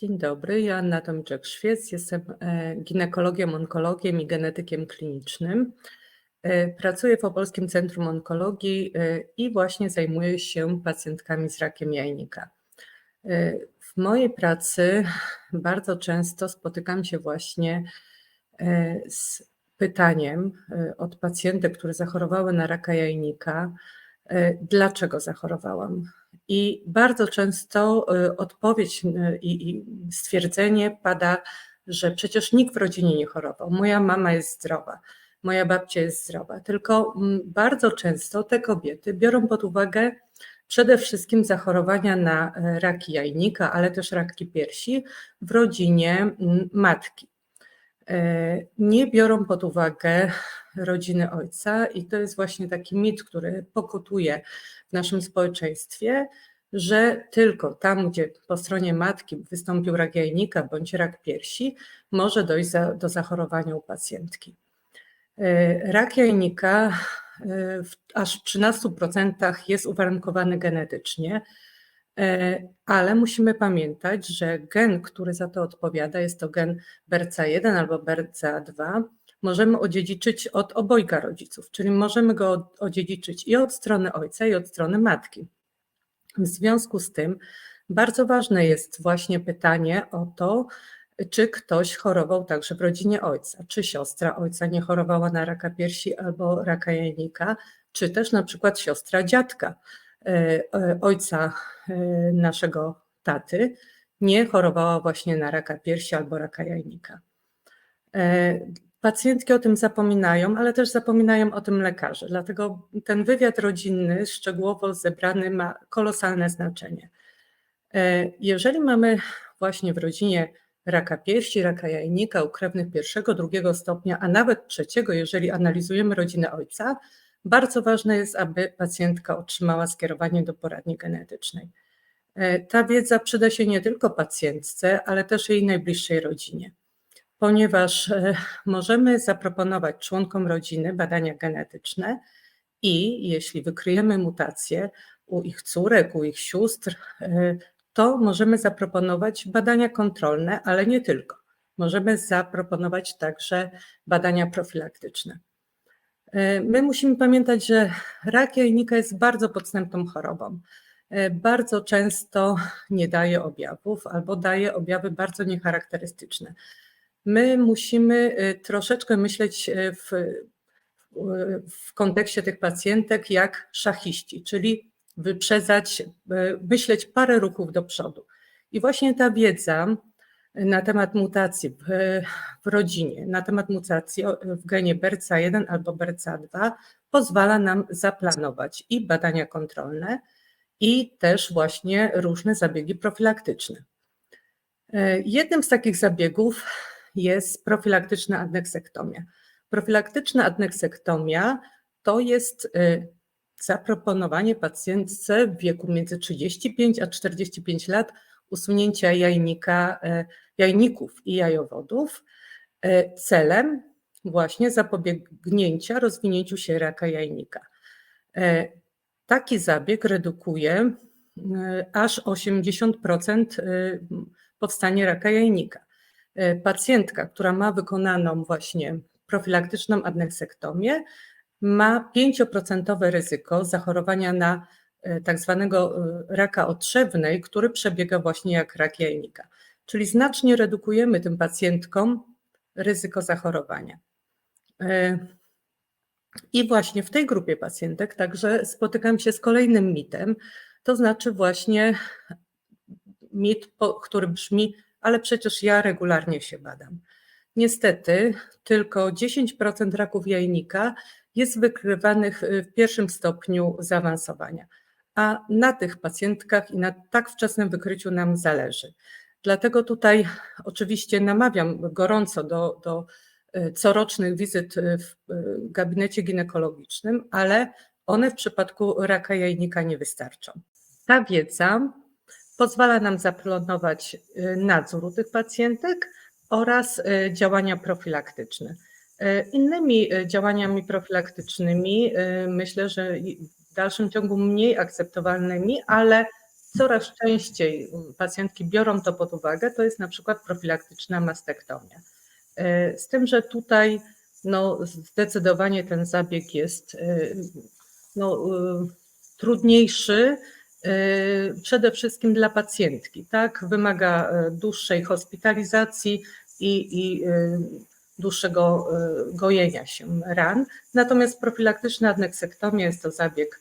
Dzień dobry, Joanna Tomczak-Szwiec. Jestem e, ginekologiem, onkologiem i genetykiem klinicznym. E, pracuję w Opolskim Centrum Onkologii e, i właśnie zajmuję się pacjentkami z rakiem jajnika. W mojej pracy bardzo często spotykam się właśnie z pytaniem od pacjentek, które zachorowały na raka jajnika, dlaczego zachorowałam? I bardzo często y, odpowiedź y, i stwierdzenie pada, że przecież nikt w rodzinie nie chorował. Moja mama jest zdrowa, moja babcia jest zdrowa. Tylko mm, bardzo często te kobiety biorą pod uwagę przede wszystkim zachorowania na e, raki jajnika, ale też raki piersi w rodzinie mm, matki. E, nie biorą pod uwagę rodziny ojca, i to jest właśnie taki mit, który pokutuje w naszym społeczeństwie, że tylko tam, gdzie po stronie matki wystąpił rak jajnika bądź rak piersi, może dojść za, do zachorowania u pacjentki. E, rak jajnika e, w aż w 13% jest uwarunkowany genetycznie, ale musimy pamiętać, że gen, który za to odpowiada, jest to gen BRCA1 albo BRCA2, możemy odziedziczyć od obojga rodziców, czyli możemy go odziedziczyć i od strony ojca, i od strony matki. W związku z tym bardzo ważne jest właśnie pytanie o to, czy ktoś chorował także w rodzinie ojca, czy siostra ojca nie chorowała na raka piersi albo raka jajnika, czy też na przykład siostra dziadka e, e, ojca e, naszego taty nie chorowała właśnie na raka piersi albo raka jajnika. Pacjentki o tym zapominają, ale też zapominają o tym lekarze. Dlatego ten wywiad rodzinny, szczegółowo zebrany, ma kolosalne znaczenie. E, jeżeli mamy właśnie w rodzinie raka piersi, raka jajnika, u krewnych pierwszego, drugiego stopnia, a nawet trzeciego, jeżeli analizujemy rodzinę ojca, bardzo ważne jest, aby pacjentka otrzymała skierowanie do poradni genetycznej. E, ta wiedza przyda się nie tylko pacjentce, ale też jej najbliższej rodzinie ponieważ e, możemy zaproponować członkom rodziny badania genetyczne i jeśli wykryjemy mutacje u ich córek, u ich sióstr, e, to możemy zaproponować badania kontrolne, ale nie tylko. Możemy zaproponować także badania profilaktyczne. E, my musimy pamiętać, że rak jajnika jest bardzo podstępną chorobą. Bardzo często nie daje objawów albo daje objawy bardzo niecharakterystyczne my musimy y, troszeczkę myśleć w, w kontekście tych pacjentek jak szachiści, czyli wyprzedzać, myśleć parę ruchów do przodu. I właśnie ta wiedza na temat mutacji w, w rodzinie, na temat mutacji w genie BRCA1 albo BRCA2 pozwala nam zaplanować i badania kontrolne, i też właśnie różne zabiegi profilaktyczne. Jednym z takich zabiegów jest profilaktyczna adneksektomia. Profilaktyczna adneksektomia to jest y, zaproponowanie pacjentce w wieku między 35 a 45 lat usunięcia jajnika, y, jajników i jajowodów y, celem właśnie zapobiegnięcia rozwinięciu się raka jajnika. Taki zabieg redukuje aż 80% powstanie raka jajnika. E, pacjentka, która ma wykonaną właśnie profilaktyczną adneksektomię, ma 5% ryzyko zachorowania na e, tak zwanego e, raka otrzewnej, który przebiega właśnie jak rak jajnika. Czyli znacznie redukujemy tym pacjentkom ryzyko zachorowania. I właśnie w tej grupie pacjentek także spotykam się z kolejnym mitem, to znaczy właśnie mit, który brzmi, ale przecież ja regularnie się badam. Niestety, tylko 10% raków jajnika jest wykrywanych w pierwszym stopniu zaawansowania, a na tych pacjentkach i na tak wczesnym wykryciu nam zależy. Dlatego tutaj oczywiście namawiam gorąco do, do e, corocznych wizyt w e, gabinecie ginekologicznym, ale one w przypadku raka jajnika nie wystarczą. Ta wiedza Pozwala nam zaplanować y, nadzór u tych pacjentek oraz y, działania profilaktyczne. Y, innymi działaniami profilaktycznymi myślę, że w dalszym ciągu mniej akceptowalnymi, ale coraz częściej pacjentki biorą to pod uwagę, to jest na przykład profilaktyczna mastektomia. E, Z tym, że tutaj no, zdecydowanie ten zabieg jest e, no, e, trudniejszy, przede wszystkim dla pacjentki, tak? Wymaga dłuższej hospitalizacji i, i dłuższego e, gojenia się ran. Natomiast profilaktyczna adneksektomia jest to zabieg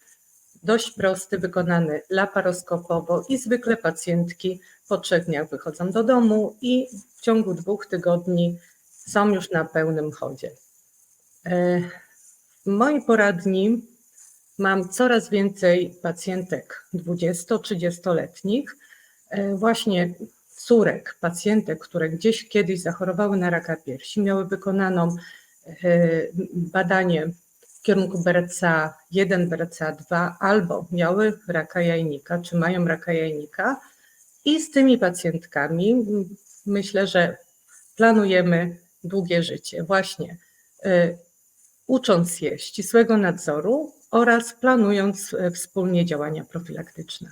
dość prosty, wykonany laparoskopowo i zwykle pacjentki po trzech dniach wychodzą do domu i w ciągu dwóch tygodni są już na pełnym chodzie. E, W mojej poradni mam coraz więcej pacjentek 20-30-letnich, e, właśnie córek pacjentek, które gdzieś kiedyś zachorowały na raka piersi, miały wykonaną e, badanie w kierunku BRCA 1, BRCA 2 albo miały raka jajnika, czy mają raka jajnika i z tymi pacjentkami m, myślę, że planujemy długie życie właśnie y, ucząc je ścisłego nadzoru oraz planując e, wspólnie działania profilaktyczne.